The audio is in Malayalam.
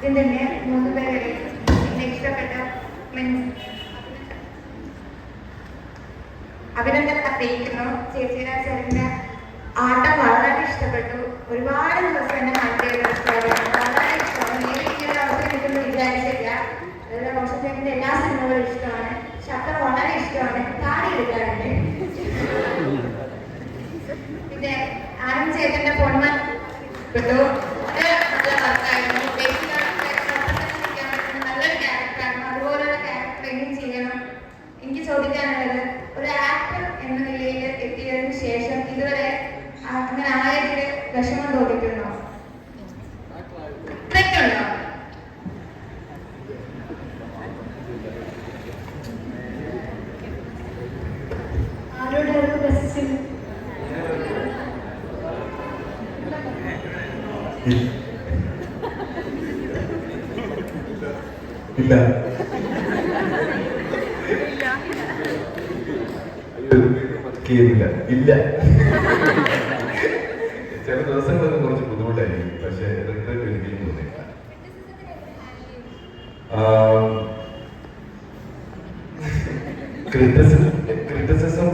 ഇതിന്റെ മൂന്ന് പേരെ ഇഷ്ടപ്പെട്ട മീൻസ് അഭിനന്ദനം അറിയിക്കുന്നു. ചേച്ചിയുടെ ചേട്ടന്റെ ആട്ടം വളരെ ഇഷ്ടപ്പെട്ടു. ഒരുപാട് ദിവസം എന്നെ മാറ്റിയ വളരെ ഇഷ്ടമാണ്. ഒരു അവസരം കിട്ടുമ്പോൾ വിചാരിച്ചില്ല. അതുപോലെ മോശത്തേക്കിന്റെ എല്ലാ സിനിമകളും ഇഷ്ടമാണ്. ശബ്ദം വളരെ ഇഷ്ടമാണ്. താടി എടുക്കാറുണ്ട് പിന്നെ ആനന്ദ് ചേട്ടന്റെ പൊന്മൻ കിട്ടു. എങ്ങനെ ചെയ്യണം. എനിക്ക് ചോദിക്കാനുള്ളത് ഒരു ആക്ടർ എന്ന നിലയിൽ എത്തിയതിന് ശേഷം ഇതുവരെ അങ്ങനെ ആയതിൽ വിഷമം തോന്നിയിട്ടുണ്ടോ? ഇല്ല. കേറില്ല ഇല്ല. ചില ദിവസങ്ങളൊക്കെ കുറച്ച് ബുദ്ധിമുട്ടായിരിക്കും. പക്ഷെ റിഗ്രറ്റ് ഒരിക്കലും തോന്നില്ല. ക്രിറ്റിസിസം